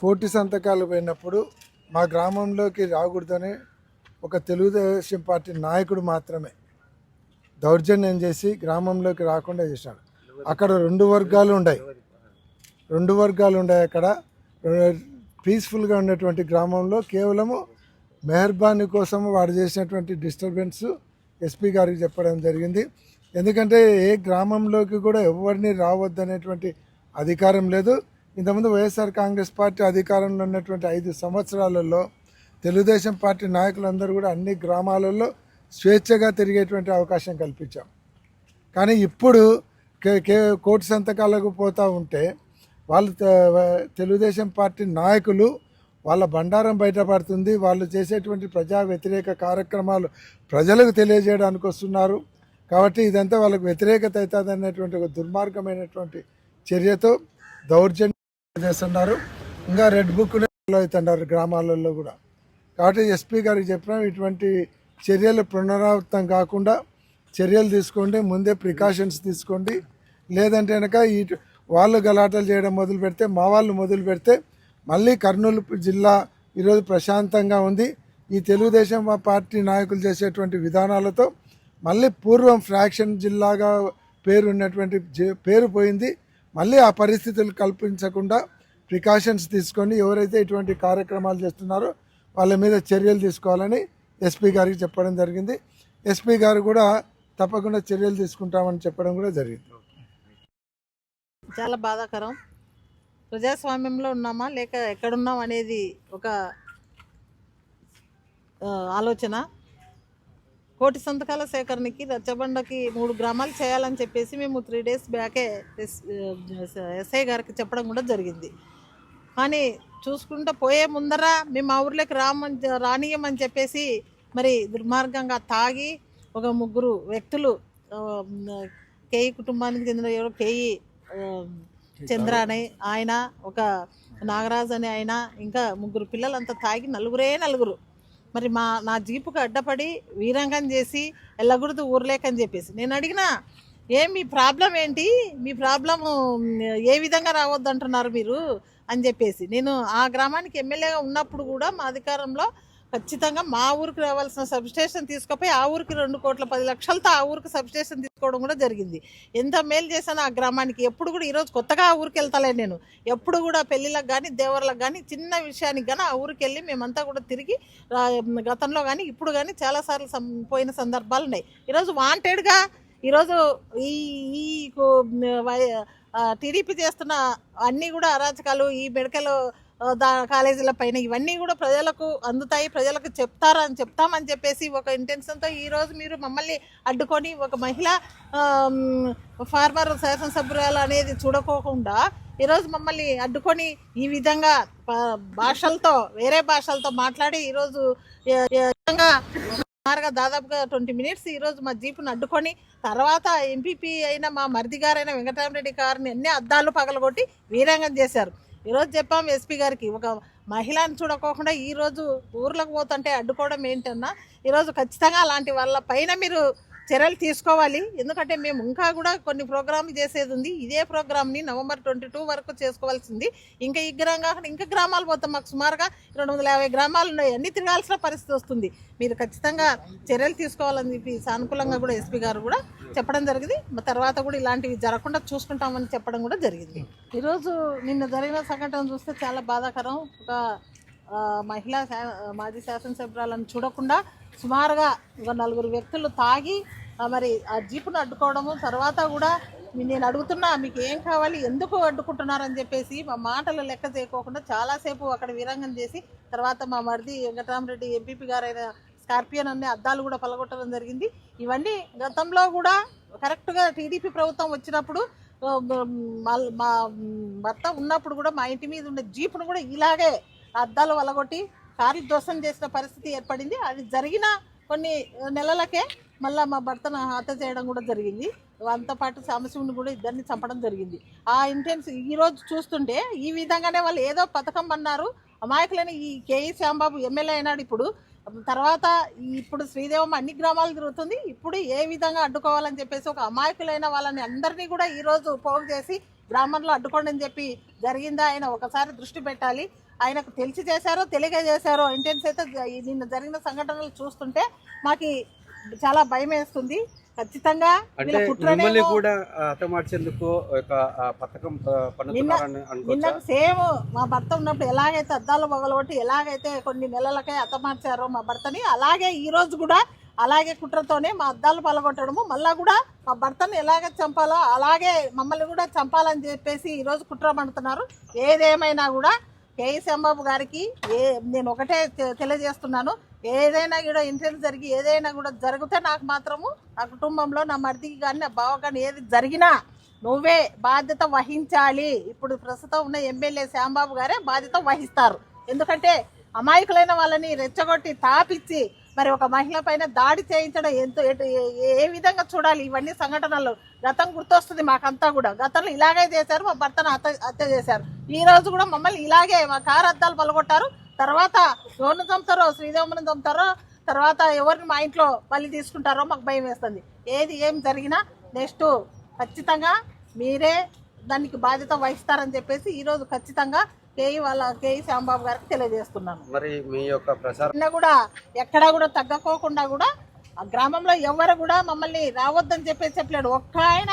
పోటీ సంతకాలు పోయినప్పుడు మా గ్రామంలోకి రాకూడదని ఒక తెలుగుదేశం పార్టీ నాయకుడు మాత్రమే దౌర్జన్యం చేసి గ్రామంలోకి రాకుండా చేశాడు. అక్కడ రెండు వర్గాలు ఉన్నాయి రెండు వర్గాలు ఉన్నాయి అక్కడ. పీస్ఫుల్గా ఉన్నటువంటి గ్రామంలో కేవలము మెహర్బానీ కోసం వాడు చేసినటువంటి డిస్టర్బెన్స్ ఎస్పీ గారికి చెప్పడం జరిగింది. ఎందుకంటే ఏ గ్రామంలోకి కూడా ఎవరిని రావద్దనేటువంటి అధికారం లేదు. ఇంతకుముందు వైఎస్ఆర్ కాంగ్రెస్ పార్టీ అధికారంలో ఉన్నటువంటి ఐదు సంవత్సరాలలో తెలుగుదేశం పార్టీ నాయకులందరూ కూడా అన్ని గ్రామాలలో స్వేచ్ఛగా తిరిగేటువంటి అవకాశం కల్పించాం. కానీ ఇప్పుడు కే కే కోటి సంతకాలకు పోతూ ఉంటే వాళ్ళు తెలుగుదేశం పార్టీ నాయకులు వాళ్ళ బండారం బయటపడుతుంది వాళ్ళు చేసేటువంటి ప్రజా వ్యతిరేక కార్యక్రమాలు ప్రజలకు తెలియజేయడానికి వస్తున్నారు. కాబట్టి ఇదంతా వాళ్ళకు వ్యతిరేకత అవుతుంది అనేటువంటి ఒక దుర్మార్గమైనటువంటి చర్యతో దౌర్జన్యం చేస్తున్నారు. ఇంకా రెడ్ బుక్ అవుతున్నారు గ్రామాలలో కూడా. కాబట్టి ఎస్పీ గారికి చెప్పినాం ఇటువంటి చర్యలు పునరావృతం కాకుండా చర్యలు తీసుకోండి ముందే ప్రికాషన్స్ తీసుకోండి. లేదంటే కనుక ఈ వాళ్ళు గలాటలు చేయడం మొదలు పెడితే మా వాళ్ళు మొదలు పెడితే మళ్ళీ కర్నూలు జిల్లా ఈరోజు ప్రశాంతంగా ఉంది. ఈ తెలుగుదేశం పార్టీ నాయకులు చేసేటువంటి విధానాలతో మళ్ళీ పూర్వం ఫ్రాక్షన్ జిల్లాగా పేరు ఉన్నటువంటి జే- పేరు పోయింది. మళ్ళీ ఆ పరిస్థితులు కల్పించకుండా ప్రికాషన్స్ తీసుకొని ఎవరైతే ఇటువంటి కార్యక్రమాలు చేస్తున్నారో వాళ్ళ మీద చర్యలు తీసుకోవాలని ఎస్పీ గారికి చెప్పడం జరిగింది. ఎస్పీ గారు కూడా తప్పకుండా చర్యలు తీసుకుంటామని చెప్పడం కూడా జరిగింది. చాలా బాధాకరం. ప్రజాస్వామ్యంలో ఉన్నామా లేక ఎక్కడున్నాం అనేది ఒక ఆలోచన. కోటి సంతకాల సేకరణకి రచ్చబండకి మూడు గ్రామాలు చేయాలని చెప్పేసి మేము త్రీ డేస్ బ్యాకే ఎస్ ఎస్ఐ గారికి చెప్పడం కూడా జరిగింది. కానీ చూసుకుంటూ పోయే ముందర మేము మా ఊర్లోకి రామని రానియమని చెప్పేసి మరి దుర్మార్గంగా తాగి ఒక ముగ్గురు వ్యక్తులు కేయి కుటుంబానికి చెందిన ఎవరో కేయి చంద్ర అని ఆయన ఒక నాగరాజ్ అని ఆయన ఇంకా ముగ్గురు పిల్లలంతా తాగి నలుగురే నలుగురు మరి మా నా జీపుకు అడ్డపడి వీరంగం చేసి వెళ్ళకూడదు ఊర్లేకని చెప్పేసి. నేను అడిగినా ఏం మీ ప్రాబ్లం ఏంటి? మీ ప్రాబ్లము ఏ విధంగా రావద్దు అంటున్నారు మీరు? అని చెప్పేసి. నేను ఆ గ్రామానికి ఎమ్మెల్యేగా ఉన్నప్పుడు కూడా మా అధికారంలో ఖచ్చితంగా మా ఊరికి రావాల్సిన సబ్స్టేషన్ తీసుకుపోయి ఆ ఊరికి రెండు కోట్ల పది లక్షలతో ఆ ఊరికి సబ్స్టేషన్ తీసుకోవడం కూడా జరిగింది. ఎంత మేలు చేశాను ఆ గ్రామానికి ఎప్పుడు కూడా ఈరోజు కొత్తగా ఆ ఊరికి వెళ్తలే నేను. ఎప్పుడు కూడా పెళ్ళిళ్ళకి కానీ దేవర్లకు కానీ చిన్న విషయానికి కానీ ఆ ఊరికి వెళ్ళి మేమంతా కూడా తిరిగి గతంలో కానీ ఇప్పుడు కానీ చాలాసార్లు సం పోయిన సందర్భాలు ఉన్నాయి. ఈరోజు వాంటెడ్గా ఈరోజు ఈ ఈ వై- టీడీపీ చేస్తున్న అన్నీ కూడా అరాచకాలు ఈ మెడికల్ దా కాలేజీల పైన ఇవన్నీ కూడా ప్రజలకు అందుతాయి ప్రజలకు చెప్తారని చెప్తామని చెప్పేసి ఒక ఇంటెన్షన్తో ఈరోజు మీరు మమ్మల్ని అడ్డుకొని ఒక మహిళ ఫార్మర్ శాసనసభ్యురాలు అనేది చూడకోకుండా ఈరోజు మమ్మల్ని అడ్డుకొని ఈ విధంగా భాషలతో వేరే భాషలతో మాట్లాడి ఈరోజు విధంగా సుమారుగా దాదాపుగా ట్వంటీ మినిట్స్ ఈరోజు మా జీపును అడ్డుకొని తర్వాత ఎంపీపీ అయిన మా మరిది గారైన వెంకటరామరెడ్డి గారిని అన్ని అద్దాలు పగలగొట్టి వీరంగం చేశారు. ఈరోజు చెప్పాం ఎస్పీ గారికి ఒక మహిళను చూడకోకుండా ఈరోజు ఊర్లకు పోతుంటే అడ్డుకోవడం ఏంటన్నా ఈరోజు ఖచ్చితంగా అలాంటి వాళ్ళ పైన మీరు చర్యలు తీసుకోవాలి. ఎందుకంటే మేము ఇంకా కూడా కొన్ని ప్రోగ్రాంలు చేసేది ఉంది. ఇదే ప్రోగ్రామ్ని నవంబర్ ట్వంటీ టూ వరకు చేసుకోవాల్సింది. ఇంకా ఈ గ్రామం కాకుండా ఇంకా గ్రామాలు పోతాం. మాకు సుమారుగా రెండు వందల యాభై గ్రామాలు ఉన్నాయి. అన్నీ తిరగాల్సిన పరిస్థితి వస్తుంది. మీరు ఖచ్చితంగా చర్యలు తీసుకోవాలని చెప్పి సానుకూలంగా కూడా ఎస్పీ గారు కూడా చెప్పడం జరిగింది. తర్వాత కూడా ఇలాంటివి జరగకుండా చూసుకుంటామని చెప్పడం కూడా జరిగింది. ఈరోజు నిన్న జరిగిన సంఘటన చూస్తే చాలా బాధాకరం. ఒక మహిళా శా- మాజీ శాసనసభ్యురాలను చూడకుండా సుమారుగా నలుగురు వ్యక్తులు తాగి మరి ఆ జీపును అడ్డుకోవడము తర్వాత కూడా నేను అడుగుతున్నా మీకు ఏం కావాలి ఎందుకు అడ్డుకుంటున్నారని చెప్పేసి మా మాటలు లెక్క చేయకోకుండా చాలాసేపు అక్కడ విరంగం చేసి తర్వాత మా మరిది వెంకటరామరెడ్డి ఎంపీపీ గారైన స్కార్పియన్ అనే అద్దాలు కూడా పలగొట్టడం జరిగింది. ఇవన్నీ గతంలో కూడా కరెక్ట్గా టీడీపీ ప్రభుత్వం వచ్చినప్పుడు మా- మా భర్త ఉన్నప్పుడు కూడా మా ఇంటి మీద ఉన్న జీపును కూడా ఇలాగే అద్దాలు వలగొట్టి కార్లు ధ్వంసం చేసిన పరిస్థితి ఏర్పడింది. అది జరిగిన కొన్ని నెలలకే మళ్ళీ మా భర్తను హత్య చేయడం కూడా జరిగింది. అంతో పాటు సామశివుని కూడా ఇద్దరిని చంపడం జరిగింది. ఆ ఇంటెన్స్ ఈరోజు చూస్తుంటే ఈ విధంగానే వాళ్ళు ఏదో పథకం అన్నారు. అమాయకులని ఈ కేఈ శ్యాంబాబు ఎమ్మెల్యే అయినాడు ఇప్పుడు. తర్వాత ఇప్పుడు శ్రీదేవం అన్ని గ్రామాలు తిరుగుతుంది. ఇప్పుడు ఏ విధంగా అడ్డుకోవాలని చెప్పేసి ఒక అమాయకులైన వాళ్ళని అందరినీ కూడా ఈరోజు పోగు చేసి గ్రామంలో అడ్డుకోండి అని చెప్పి జరిగిందా ఆయన ఒకసారి దృష్టి పెట్టాలి. ఆయనకు తెలిసి చేశారో తెలియక చేశారో ఇంటెన్స్ అయితే నిన్న జరిగిన సంఘటనలు చూస్తుంటే మాకు చాలా భయం వేస్తుంది. ఖచ్చితంగా మిమ్మల్ని కూడా హతమార్చేందుకు పథకం నిన్న సేమ్ మా భర్త ఉన్నప్పుడు ఎలాగైతే అద్దాలు పగలగొట్టి ఎలాగైతే కొన్ని నెలలకే అతమార్చారో మా భర్తని అలాగే ఈ రోజు కూడా అలాగే కుట్రతోనే మా అద్దాలు పలగొట్టడము మళ్ళా కూడా మా భర్తను ఎలాగ చంపాలో అలాగే మమ్మల్ని కూడా చంపాలని చెప్పేసి ఈ రోజు కుట్ర పడుతున్నారు. ఏదేమైనా కూడా కేఈ శ్యాంబాబు గారికి ఏ నేను ఒకటే తె- తెలియజేస్తున్నాను. ఏదైనా కూడా ఇన్సిడెంట్ జరిగి ఏదైనా కూడా జరిగితే నాకు మాత్రము నా కుటుంబంలో నా మరిదికి కానీ నా బావ కానీ ఏది జరిగినా నువ్వే బాధ్యత వహించాలి. ఇప్పుడు ప్రస్తుతం ఉన్న ఎమ్మెల్యే శ్యాంబాబు గారే బాధ్యత వహిస్తారు. ఎందుకంటే అమాయకులైన వాళ్ళని రెచ్చగొట్టి తాపిచ్చి మరి ఒక మహిళ పైన దాడి చేయించడం ఎంతో ఎటు- ఏ- ఏ విధంగా చూడాలి? ఇవన్నీ సంఘటనలు. గతం గుర్తొస్తుంది మాకంతా కూడా. గతంలో ఇలాగే చేశారు మా భర్తను హత్య హత్య చేశారు. ఈ రోజు కూడా మమ్మల్ని ఇలాగే మా కారు అద్దాలు పలగొట్టారు. తర్వాత ఎవరిని చంపుతారో శ్రీదేవమ్మని చంపుతారో తర్వాత ఎవరిని మా ఇంట్లో బలి తీసుకుంటారో మాకు భయం వేస్తుంది. ఏది ఏం జరిగినా నెక్స్ట్ ఖచ్చితంగా మీరే దానికి బాధ్యత వహిస్తారని చెప్పేసి ఈరోజు ఖచ్చితంగా కేఈ వాళ్ళ కేఈ శ్యాంబాబు గారికి తెలియజేస్తున్నాను. మరి మీ యొక్క ప్రసారం కూడా ఎక్కడా కూడా తగ్గకోకుండా కూడా ఆ గ్రామంలో ఎవరు కూడా మమ్మల్ని రావద్దని చెప్పేసి చెప్పలేడు. ఒక్క ఆయన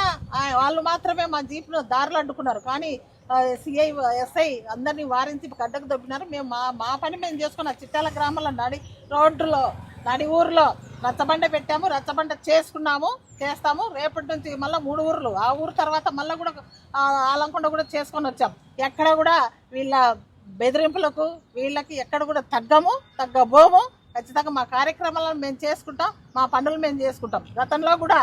వాళ్ళు మాత్రమే మా జీప్ను దారులు అడ్డుకున్నారు. కానీ సిఐ ఎస్ఐ అందరినీ వారించి గడ్డకు దొబ్బినారు. మేము మా మా పని మేము చేసుకున్న చిట్టాల గ్రామంలో నడి రోడ్డులో నడి ఊర్లో రచ్చబండ పెట్టాము. రచ్చబండ చేసుకున్నాము చేస్తాము. రేపటి నుంచి మళ్ళీ మూడు ఊర్లు. ఆ ఊరు తర్వాత మళ్ళీ కూడా ఆలంకొండ కూడా చేసుకొని వచ్చాం. ఎక్కడ కూడా వీళ్ళ బెదిరింపులకు వీళ్ళకి ఎక్కడ కూడా తగ్గము తగ్గబోము. ఖచ్చితంగా మా కార్యక్రమాలను మేము చేసుకుంటాం. మా పనులు మేము చేసుకుంటాం. గతంలో కూడా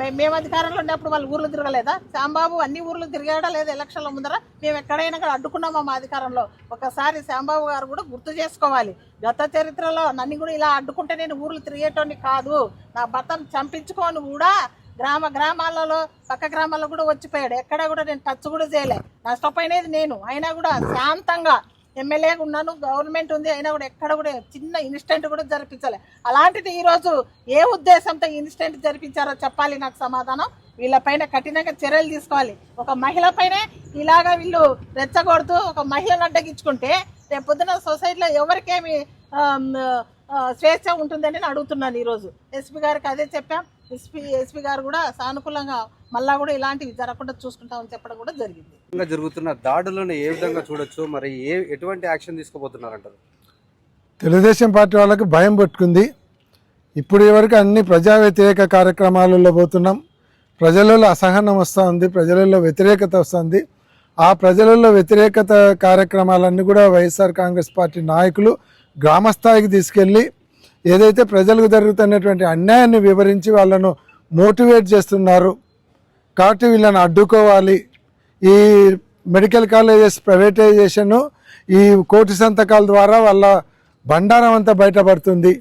మేము అధికారంలో ఉన్నప్పుడు వాళ్ళు ఊర్లు తిరగలేదా? శాంబాబు అన్ని ఊర్లు తిరిగాడా లేదా ఎలక్షన్ల ముందర? మేము ఎక్కడైనా కూడా అడ్డుకున్నామా మా అధికారంలో? ఒకసారి శాంబాబు గారు కూడా గుర్తు చేసుకోవాలి. గత చరిత్రలో నన్ను కూడా ఇలా అడ్డుకుంటే నేను ఊర్లు తిరిగేటోని కాదు. నా భర్తను చంపించుకొని కూడా గ్రామ గ్రామాలలో పక్క గ్రామాల్లో కూడా వచ్చిపోయాడు. ఎక్కడ కూడా నేను టచ్ కూడా చేయలే. నష్టపోయినది నేను. అయినా కూడా శాంతంగా ఎమ్మెల్యేగా ఉన్నాను గవర్నమెంట్ ఉంది అయినా కూడా ఎక్కడ కూడా చిన్న ఇన్సిడెంట్ కూడా జరిపించలే. అలాంటిది ఈరోజు ఏ ఉద్దేశంతో ఇన్సిడెంట్ జరిపించారో చెప్పాలి నాకు సమాధానం. వీళ్ళపైన కఠినంగా చర్యలు తీసుకోవాలి. ఒక మహిళపైనే ఇలాగ ఇలాగా వీళ్ళు రెచ్చగొడుతూ ఒక మహిళను అడ్డగించుకుంటే రేపు పొద్దున సొసైటీలో ఎవరికేమి స్వేచ్ఛ ఉంటుందని నేను అడుగుతున్నాను ఈరోజు. ఎస్పీ గారికి అదే చెప్పాం. ఎస్పీ ఎస్పీ గారు కూడా సానుకూలంగా మళ్ళా కూడా ఇలాంటివి జరగకుండా చూసుకుంటామని చెప్పడం కూడా జరిగింది. జరుగుతున్న దాడులను ఏ విధంగా చూడొచ్చు? మరి ఏ ఎటువంటి యాక్షన్ తీసుకోబోతున్నారంటారు? తెలుగుదేశం పార్టీ వాళ్ళకి భయం పట్టుకుంది. ఇప్పుడు వరకు అన్ని ప్రజా వ్యతిరేక కార్యక్రమాలలో పోతున్నాం. ప్రజలలో అసహనం వస్తూ ఉంది ప్రజలలో వ్యతిరేకత వస్తుంది ఆ ప్రజలలో వ్యతిరేకత కార్యక్రమాలన్నీ కూడా వైఎస్ఆర్ కాంగ్రెస్ పార్టీ నాయకులు గ్రామస్థాయికి తీసుకెళ్ళి ఏదైతే ప్రజలకు జరుగుతున్నటువంటి అన్యాయాన్ని వివరించి వాళ్ళను మోటివేట్ చేస్తున్నారు కాబట్టి వీళ్ళని అడ్డుకోవాలి. ఈ మెడికల్ కాలేజెస్ ప్రైవేటైజేషను ఈ కోటి సంతకాల ద్వారా వాళ్ళ బండారం అంతా బయటపడుతుంది.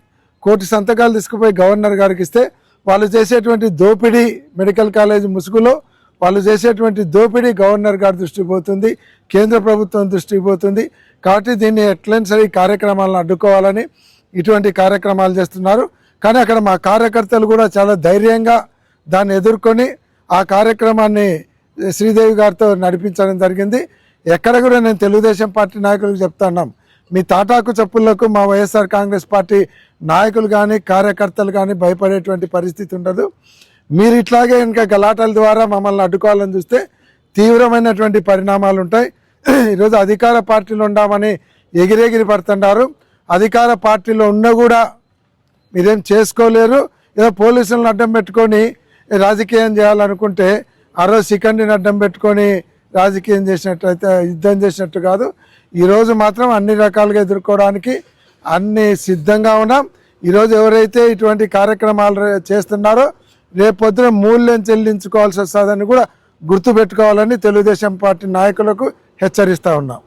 కోటి సంతకాలు తీసుకుపోయి గవర్నర్ గారికి ఇస్తే వాళ్ళు చేసేటువంటి దోపిడీ మెడికల్ కాలేజ్ ముసుగులో వాళ్ళు చేసేటువంటి దోపిడీ గవర్నర్ గారి దృష్టికి పోతుంది కేంద్ర ప్రభుత్వం దృష్టికి పోతుంది. కాబట్టి దీన్ని ఎట్లయినా సరే ఈ కార్యక్రమాలను అడ్డుకోవాలని ఇటువంటి కార్యక్రమాలు చేస్తున్నారు. కానీ అక్కడ మా కార్యకర్తలు కూడా చాలా ధైర్యంగా దాన్ని ఎదుర్కొని ఆ కార్యక్రమాన్ని శ్రీదేవి గారితో నడిపించడం జరిగింది. ఎక్కడ కూడా నేను తెలుగుదేశం పార్టీ నాయకులకు చెప్తున్నాం మీ తాటాకు చెప్పులకు మా వైఎస్ఆర్ కాంగ్రెస్ పార్టీ నాయకులు కానీ కార్యకర్తలు కానీ భయపడేటువంటి పరిస్థితి ఉండదు. మీరు ఇట్లాగే ఇంకా గలాటల ద్వారా మమ్మల్ని అడ్డుకోవాలని చూస్తే తీవ్రమైనటువంటి పరిణామాలు ఉంటాయి. ఈరోజు అధికార పార్టీలు ఉండామని ఎగిరెగిరి పడుతున్నారు. అధికార పార్టీలో ఉన్నా కూడా మీరేం చేసుకోలేరు. ఏదో పోలీసులను అడ్డం పెట్టుకొని రాజకీయం చేయాలనుకుంటే ఆ రోజు శిఖండిని అడ్డం పెట్టుకొని రాజకీయం చేసినట్టయితే యుద్ధం చేసినట్టు కాదు. ఈరోజు మాత్రం అన్ని రకాలుగా ఎదుర్కోవడానికి అన్ని సిద్ధంగా ఉన్నాం. ఈరోజు ఎవరైతే ఇటువంటి కార్యక్రమాలు చేస్తున్నారో రేపొద్దున మూల్యం చెల్లించుకోవాల్సి వస్తుందని కూడా గుర్తుపెట్టుకోవాలని తెలుగుదేశం పార్టీ నాయకులకు హెచ్చరిస్తూ ఉన్నాం.